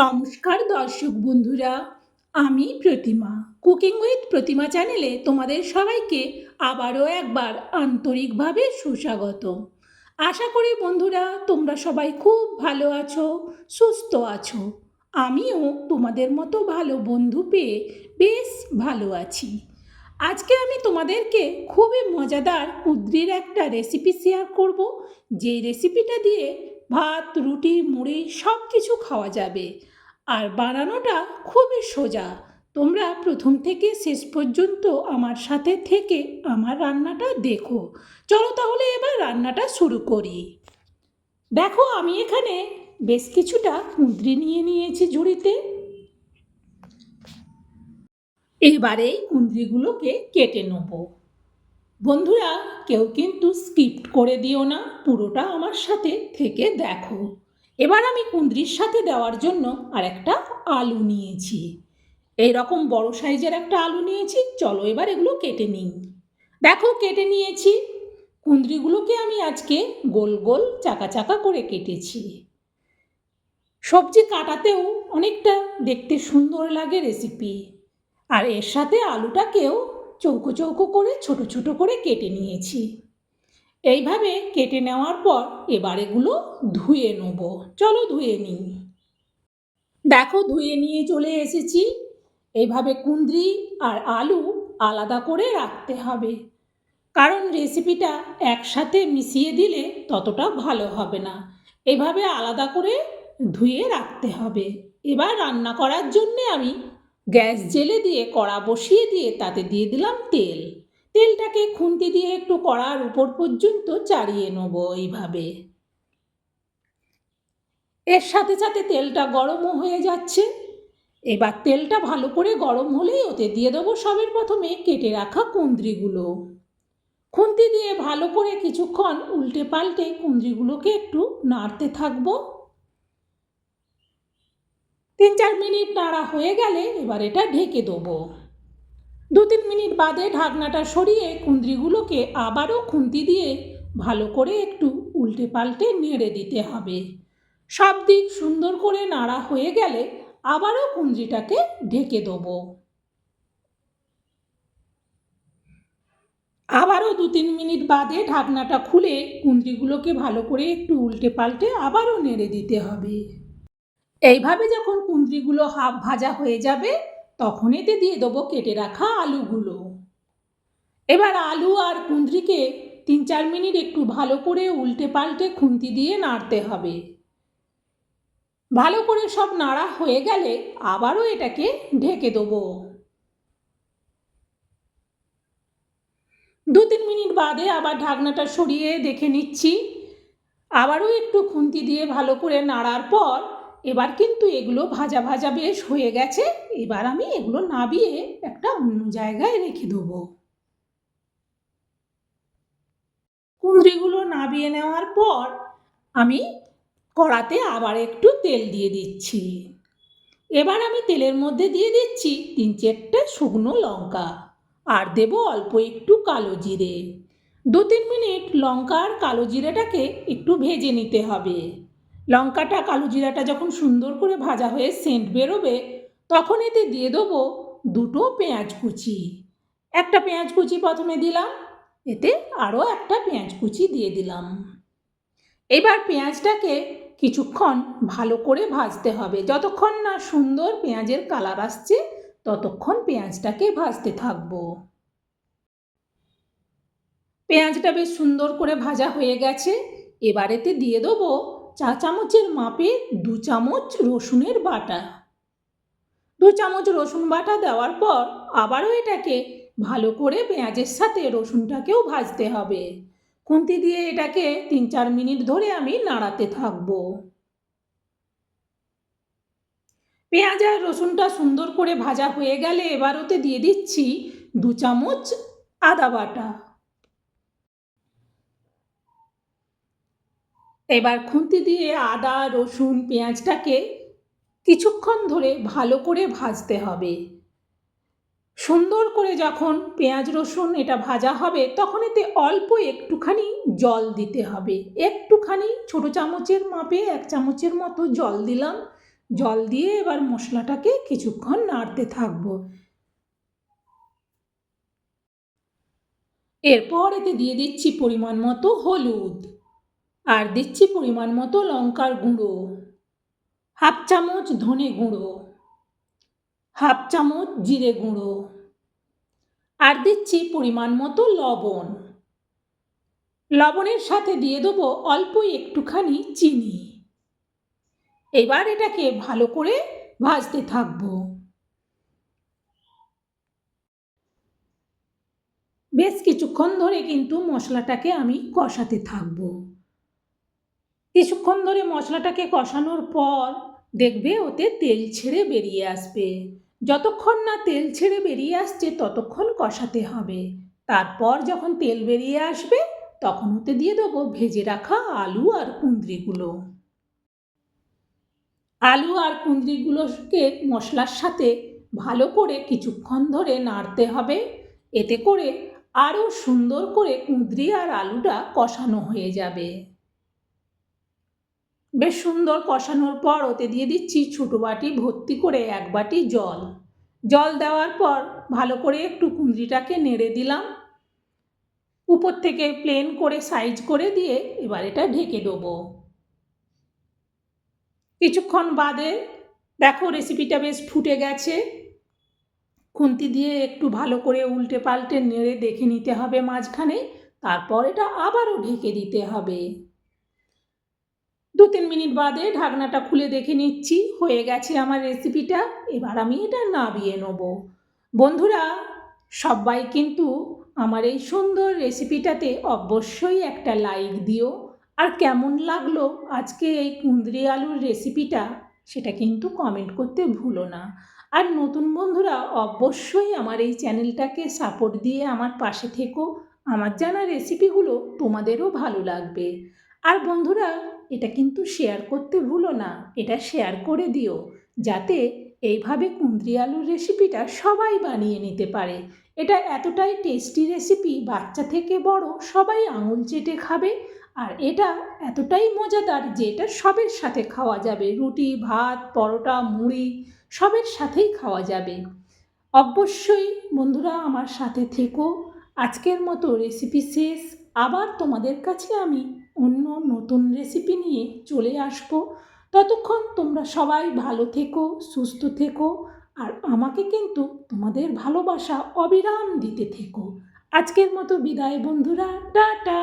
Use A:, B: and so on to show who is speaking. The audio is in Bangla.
A: নমস্কার দর্শক বন্ধুরা, আমি প্রতিমা। কুকিং উইথ প্রতিমা চ্যানেলে তোমাদের সবাইকে আবারও একবার আন্তরিকভাবে সুস্বাগত আশা করি বন্ধুরা, তোমরা সবাই খুব ভালো আছো, সুস্থ আছো। আমিও তোমাদের মতো ভালো বন্ধু পেয়ে বেশ ভালো আছি। আজকে আমি তোমাদেরকে খুবই মজাদার কুদ্রির একটা রেসিপি শেয়ার করব। যে রেসিপিটা দিয়ে ভাত, রুটি, মুড়ি সব কিছু খাওয়া যাবে। আর বানানোটা খুবই সোজা। তোমরা প্রথম থেকে শেষ পর্যন্ত আমার সাথে থেকে আমার রান্নাটা দেখো। চলো তাহলে এবার রান্নাটা শুরু করি। দেখো, আমি এখানে বেশ কিছুটা কুঁদরি নিয়ে নিয়েছি ঝুড়িতে। এবারে কুঁদরিগুলোকে কেটে নেব। বন্ধুরা, কেউ কিন্তু স্কিপ্ট করে দিও না, পুরোটা আমার সাথে থেকে দেখো। এবার আমি কুঁদরির সাথে দেওয়ার জন্য আর একটা আলু নিয়েছি। এই রকম বড় সাইজের একটা আলু নিয়েছি, চলো এবার এগুলো কেটে নিই। দেখো, কেটে নিয়েছি। কুঁদরিগুলোকে আমি আজকে গোল গোল, চাকা চাকা করে কেটেছি। সবজি কাটাতেও অনেকটা দেখতে সুন্দর লাগে রেসিপি। আর এর সাথে আলুটাকেও চৌকো চৌকো করে, ছোট ছোট করে কেটে নিয়েছি। এইভাবে কেটে নেওয়ার পর এবার এগুলো ধুয়ে নেব। চলো ধুয়ে নিই। দেখো, ধুয়ে নিয়ে চলে এসেছি। এইভাবে কুন্দ্রি আর আলু আলাদা করে রাখতে হবে। কারণ রেসিপিটা একসাথে মিশিয়ে দিলে ততটা ভালো হবে না। এভাবে আলাদা করে ধুয়ে রাখতে হবে। এবার রান্না করার জন্যে আমি গ্যাস জেলে দিয়ে কড়া বসিয়ে দিয়ে তাতে দিয়ে দিলাম তেল। তেলটাকে খুন্তি দিয়ে একটু কড়ার উপর পর্যন্ত চাড়িয়ে নেব এইভাবে। এর সাথে সাথে তেলটা গরমও হয়ে যাচ্ছে। এবার তেলটা ভালো করে গরম হলেই ওতে দিয়ে দেবো সবের প্রথমে কেটে রাখা কুন্দ্রিগুলো খুন্তি দিয়ে ভালো করে কিছুক্ষণ উল্টে পাল্টে কুন্দ্রিগুলোকে একটু নাড়তে থাকব। তিন চার মিনিট নাড়া হয়ে গেলে এবার এটা ঢেকে দেবো। দু তিন মিনিট বাদে ঢাকনাটা সরিয়ে কুন্দ্রিগুলোকে আবারও খুন্তি দিয়ে ভালো করে একটু উল্টে পাল্টে নেড়ে দিতে হবে। সব দিক সুন্দর করে নাড়া হয়ে গেলে আবারও কুন্দ্রিটাকে ঢেকে দেবো। আবারও দু তিন মিনিট বাদে ঢাকনাটা খুলে কুন্দ্রিগুলোকে ভালো করে একটু উল্টে পাল্টে আবারও নেড়ে দিতে হবে। এইভাবে যখন কুঁদরিগুলো হাফ ভাজা হয়ে যাবে তখন এতে দিয়ে দেবো কেটে রাখা আলুগুলো। এবার আলু আর কুঁদরিকে তিন চার মিনিট একটু ভালো করে উল্টে পাল্টে খুন্তি দিয়ে নাড়তে হবে। ভালো করে সব নাড়া হয়ে গেলে আবারও এটাকে ঢেকে দেবো। দু তিন মিনিট বাদে আবার ঢাকনাটা সরিয়ে দেখে নিচ্ছি। আবারও একটু খুন্তি দিয়ে ভালো করে নাড়ার পর এবার কিন্তু এগুলো ভাজা ভাজা বেশ হয়ে গেছে। এবার আমি এগুলো নাবিয়ে একটা অন্য জায়গায় রেখে দেবো। কুঁদরিগুলো নাবিয়ে নেওয়ার পর আমি কড়াতে আবার একটু তেল দিয়ে দিচ্ছি। এবার আমি তেলের মধ্যে দিয়ে দিচ্ছি তিন চারটে শুকনো লঙ্কা আর দেব অল্প একটু কালো জিরে। দু তিন মিনিট লঙ্কা আর কালো জিরেটাকে একটু ভেজে নিতে হবে। লঙ্কাটা, কালো জিরাটা যখন সুন্দর করে ভাজা হয়ে সেন্ট বেরোবে, তখন এতে দিয়ে দেবো দুটো পেঁয়াজ কুচি। একটা পেঁয়াজ কুচি প্রথমে দিলাম, এতে আরও একটা পেঁয়াজ কুচি দিয়ে দিলাম। এবার পেঁয়াজটাকে কিছুক্ষণ ভালো করে ভাজতে হবে। যতক্ষণ না সুন্দর পেঁয়াজের কালার আসছে, ততক্ষণ পেঁয়াজটাকে ভাজতে থাকব। পেঁয়াজটা বেশ সুন্দর করে ভাজা হয়ে গেছে এবারেতে দিয়ে দেবো চা চামচের মাপে দু চামচ রসুনের বাটা। দু চামচ রসুন বাটা দেওয়ার পর আবারও এটাকে ভালো করে পেঁয়াজের সাথে রসুনটাকেও ভাজতে হবে। খুন্তি দিয়ে এটাকে তিন চার মিনিট ধরে আমি নাড়াতে থাকব। পেঁয়াজ আর রসুনটা সুন্দর করে ভাজা হয়ে গেলে এবার ওতে দিয়ে দিচ্ছি দু চামচ আদা বাটা। এবার খুন্তি দিয়ে আদা, রসুন, পেঁয়াজটাকে কিছুক্ষণ ধরে ভালো করে ভাজতে হবে। সুন্দর করে যখন পেঁয়াজ, রসুন এটা ভাজা হবে, তখন এতে অল্প একটুখানি জল দিতে হবে। একটুখানি ছোট চামচের মাপে এক চামচের মতো জল দিলাম। জল দিয়ে এবার মশলাটাকে কিছুক্ষণ নাড়তে থাকব। এরপর এতে দিয়ে দিচ্ছি পরিমাণ মতো হলুদ। আর দিচ্ছি পরিমাণ মতো লঙ্কার গুঁড়ো। হাফ চামচ ধনে গুঁড়ো। হাফ চামচ জিরে গুঁড়ো। আর দিচ্ছি পরিমাণ মতো লবণ। লবণের সাথে দিয়ে দেবো অল্প একটুখানি চিনি। এবার এটাকে ভালো করে ভাজতে থাকব। বেশ কিছুক্ষণ ধরে কিন্তু মশলাটাকে আমি কষাতে থাকব। কিছুক্ষণ ধরে মশলাটাকে কষানোর পর দেখবে ওতে তেল ছেড়ে বেরিয়ে আসবে। যতক্ষণ না তেল ছেড়ে বেরিয়ে আসছে, ততক্ষণ কষাতে হবে। তারপর যখন তেল বেরিয়ে আসবে, তখন ওতে দিয়ে দেবো ভেজে রাখা আলু আর কুঁদরিগুলো। আলু আর কুঁদরিগুলোকে মশলার সাথে ভালো করে কিছুক্ষণ ধরে নাড়তে হবে। এতে করে আরও সুন্দর করে কুঁদরি আর আলুটা কষানো হয়ে যাবে। বেশ সুন্দর কষানোর পর ওতে দিয়ে দিচ্ছি ছোটো বাটি ভর্তি করে এক বাটি জল। জল দেওয়ার পর ভালো করে একটু কুঁদরিটাকে নেড়ে দিলাম। উপর থেকে প্লেন করে সাইজ করে দিয়ে এবার এটা ঢেকে দেবো। কিছুক্ষণ বাদে দেখো রেসিপিটা বেশ ফুটে গেছে। খুন্তি দিয়ে একটু ভালো করে উল্টে পাল্টে নেড়ে দেখে নিতে হবে মাঝখানে। তারপর এটা আবারও ঢেকে দিতে হবে। দু তিন মিনিট বাদে ঢাকনাটা খুলে দেখে নিচ্ছি, হয়ে গেছে আমার রেসিপিটা এবার আমি এটা নাবিয়ে নেব। বন্ধুরা, সবাই কিন্তু আমার এই সুন্দর রেসিপিটাতে অবশ্যই একটা লাইক দিও। আর কেমন লাগল আজকে এই কুঁদরি আলুর রেসিপিটা সেটা কিন্তু কমেন্ট করতে ভুলো না। আর নতুন বন্ধুরা, অবশ্যই আমার এই চ্যানেলটাকে সাপোর্ট দিয়ে আমার পাশে থেকো। আমার জানা রেসিপিগুলো তোমাদেরও ভালো লাগবে। আর বন্ধুরা, এটা কিন্তু শেয়ার করতে ভুলো না। এটা শেয়ার করে দিও, যাতে এইভাবে কুঁদরি আলুর রেসিপিটা সবাই বানিয়ে নিতে পারে। এটা এতটাই টেস্টি রেসিপি বাচ্চা থেকে বড় সবাই আঙুল চেটে খাবে, আর এটা এতটাই মজাদার যে এটা সবের সাথে খাওয়া যাবে। রুটি, ভাত, পরোটা, মুড়ি, সবের সাথেই খাওয়া যাবে। অবশ্যই বন্ধুরা, আমার সাথে থেকো। আজকের মতো রেসিপি শেষ। আবার তোমাদের কাছে আমি নতুন রেসিপি নিয়ে চলে আসব। ততক্ষণ তোমরা সবাই ভালো থেকো, সুস্থ থেকো, আর আমাকে কিন্তু তোমাদের ভালোবাসা অবিরাম দিতে থেকো। আজকের মতো বিদায় বন্ধুরা, টাটা!